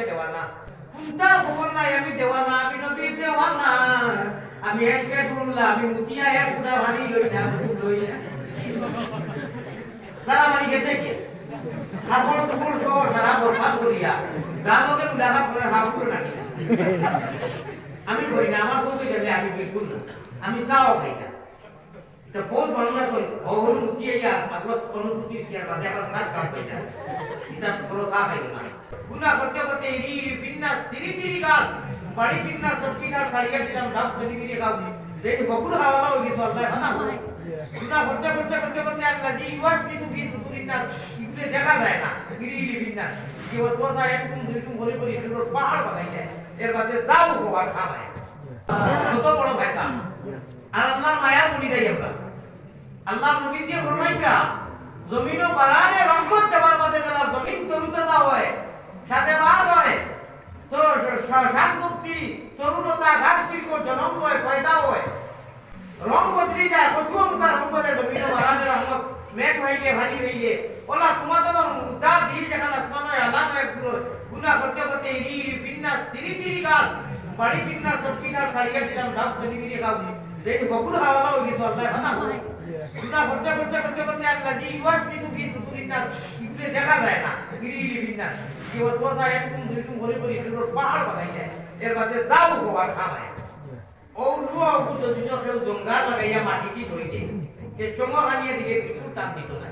দেওয়া না কোনটা খবর নাই, আমি দেওয়া না আমি নবীর দেওয়া না আমি এসকে দুল্লা আমি মুতিয়া এক পুরা ভারী তারা মারি গেছে কি? হাফল টুকুল সহ সারা বরবাদ করিয়া যার মধ্যে উদাহরণ হাফ করে আমি করি না, আমার বউকে গেলে আমি বিলকুল না। আমি চাও খাই তো বহুত বর্ণনা করি অহরু মুতিয়ে ইয়া আগলত অনুভূতি কি আর বাদে আবার সাত কাম করি না এটা পুরো সাফ হয়ে গেল। গুনা করতে করতে ইরি বিন্যাস তিরি তিরি গাল। বাড়ি বিন্যাস চটকিটার ছাড়িয়ে দিলাম ডাব ফেরি ফিরিয়ে গাল দেখ বকুল হাওয়ালা হয়ে গেছে আল্লাহ বানা গুনা করতে করতে করতে করতে আল্লাহ জি ইউয়াস কিছু কিছু বিন্যাস ইগুলো দেখা যায় না ইরি ইরি বিন্যাস। কি ওসওয়াসা একদম দুইটুম ভরে ভরে এগুলোর পাহাড় বানাই দেয়। এর বাদে যাও হওয়ার খাবায় কত বড় ফায়দা। আর আল্লাহর মায়া বলি দেয় আমরা। আল্লাহ নবী দিয়ে ফরমাইছা জমিন ও বারানে রহমত দেওয়ার বাদে যারা জমিন তরুততা হয়, সাথে বাদ হয়, তো সাত মুক্তি তরুণতা শিল্প জনম হয় পয়দা হয়। রং বদলি যায় কসু অঙ্কার রং বদলে জমিন ও বারানে রহমত, মেঘ হইলে ভালি হইলে। ওলা তোমার তো মুদ্দা দিল যেখানে আসমান হয় আল্লাহ নয় গুনা করতে করতে ইরি ইরি বিন্যাস, তিরি তিরি গাল বাড়ি বিন্যাস চটকিটার ছাড়িয়ে দিলাম ডাব ফেরি ফিরিয়ে গাল দেখ বকুল হাওয়ালা হয়ে গেছে আল্লাহ বানা গুনা করতে করতে করতে করতে আল্লাহ জি ইউয়াস কিছু কিছু বিন্যাস ইগুলো দেখা যায় না ইরি বিন্যাস কি ওসওয়াসা একদম দুইটুম ভরে ভরে এগুলোর পাহাড় বানাই দেয়। এর বাদে যাও হওয়ার খাবায় ও লুয়া বুঝো দুজো কেউ জঙ্গা লাগাইয়া মাটি কি ধরে দিয়ে? যে চমক আনিয়ে দিলে বিলকুল টান দিত না।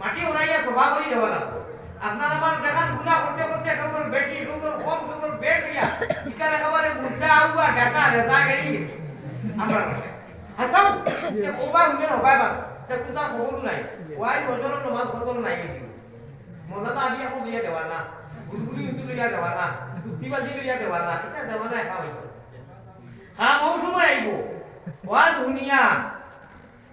মাটি ওরাইয়া সভা করে দেওয়া লাগতো আপনার আমার দেখানগুলা করতে করতে কেবল বেশি কেবল কম কেবল বেট হইয়া ইকার একেবারে আউয়া ডাটা রেজা গেড়ি আমরা হাসাও যে ওবার হুমের হবাই বা তে কুতা খবর নাই। ওয়াই ওজনের নমাজ খতম নাই গেছি মজাটা আদি এখন লিয়া দেওয়া না গুলগুলি উতু লিয়া দেওয়া না দিবাজি লিয়া দেওয়া না এটা দেওয়া না একা হইতো হ্যাঁ বহু সময় আইব ওয়া দুনিয়া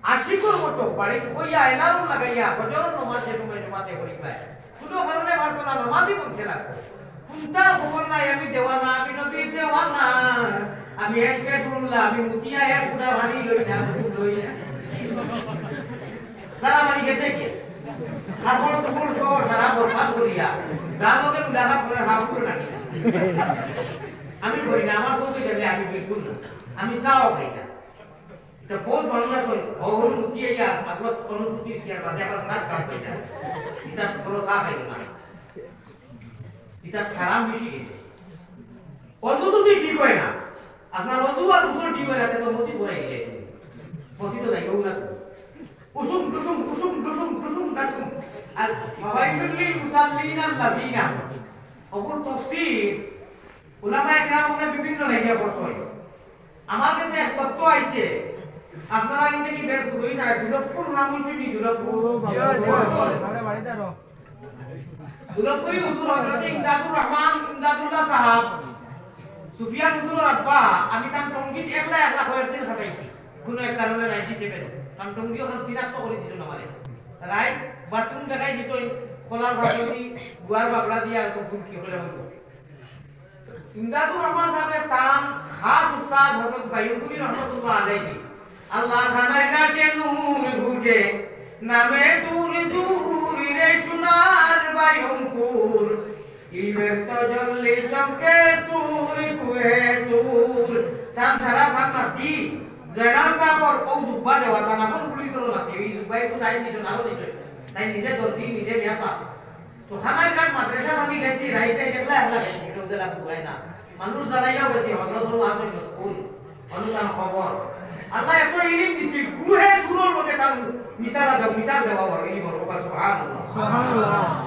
আশিকর মতো বাড়ি কইয়া এলারুম লাগাইয়া বজর নমাজে সময় নমাজে করি পায়। কোনো কারণে বাসনা নমাজই করতে লাগবে আমি দেওয়া না আমি নবীর দেওয়া না আমি এসকে দুল্লা আমি মুতিয়া এক পুরা ভারী লই না লই না তারা মারি গেছে কি? হাফল টুকুল সহ সারা বরবাদ করিয়া, যার মধ্যে করে হাফ করে নাকি আমি করি না, আমার বউকে গেলে আমি বিলকুল না, আমি চাও খাই না। তো বহুত বর্ণনা করি অহরু মুতিয়ে ইয়া আগলত অনুভূতি আর বাদে আবার সাত কাম করি না। এটা হয়ে গেল এটা খারাপ বেশি গেছে অজু তো ঠিক হয় না আপনার অজু আর উসুল ঠিক হয় না তো মসজিদ পড়ে গেলে মসজিদ নাই কেউ না কুসুম কুসুম কুসুম কুসুম কুসুম কুসুম আর মাওয়াইদুল লিল মুসাল্লিন আল্লাযিনা অপর তাফসীর উলামা একরাম আমরা বিভিন্ন লেখা পড়ছই আমার কাছে এক তত্ত্ব আইছে আপনারা কিন্তু কি বের করই না দুলপুর নাম শুনি দুলপুর হুজুর হযরত ইমদাদুর রহমান ইমদাদুল্লাহ সুফিয়ান হুজুরের আব্বা আমি তার টঙ্গিত একলা একলা এক কারণে টঙ্গি চিনাক্ত করে বাথরুম দেখাই দিত খোলার দি গুয়ার দিয়ে আর কি হলে হলো ইমদাদুর রহমান সাহেবের তাম খাস উস্তাদ হযরত বাইয়ুকুরি রহমাতুল্লাহ আলাইহি আল্লাহ খানায় কাটে নূর ঘুটে নামে দূর দূর চমকে তুর কুহে তুর চান সারা ফান্না দি জয়নাল সাহেবর ও জুব্বা দেওয়া তা নামন পুলি করো না এই জুব্বাই তো চাই নিজ নারো নিজ। তাই নিজে দর্জি নিজে মিয়াসা তো খানায় কাট মাদ্রাসা আমি গেছি একলা একলা গেছি। এটা জেলা পুরাই না। মানুষ দাঁড়াইয়াও গেছি হজরত আসল স্কুল। অনুদান খবর আল্লাহ এত ইলিম দিছি। গুহে গুরুর মধ্যে তার মিশালা দেব মিশাল দেওয়া ইলিম সুবহানাল্লাহ। সুবহানাল্লাহ।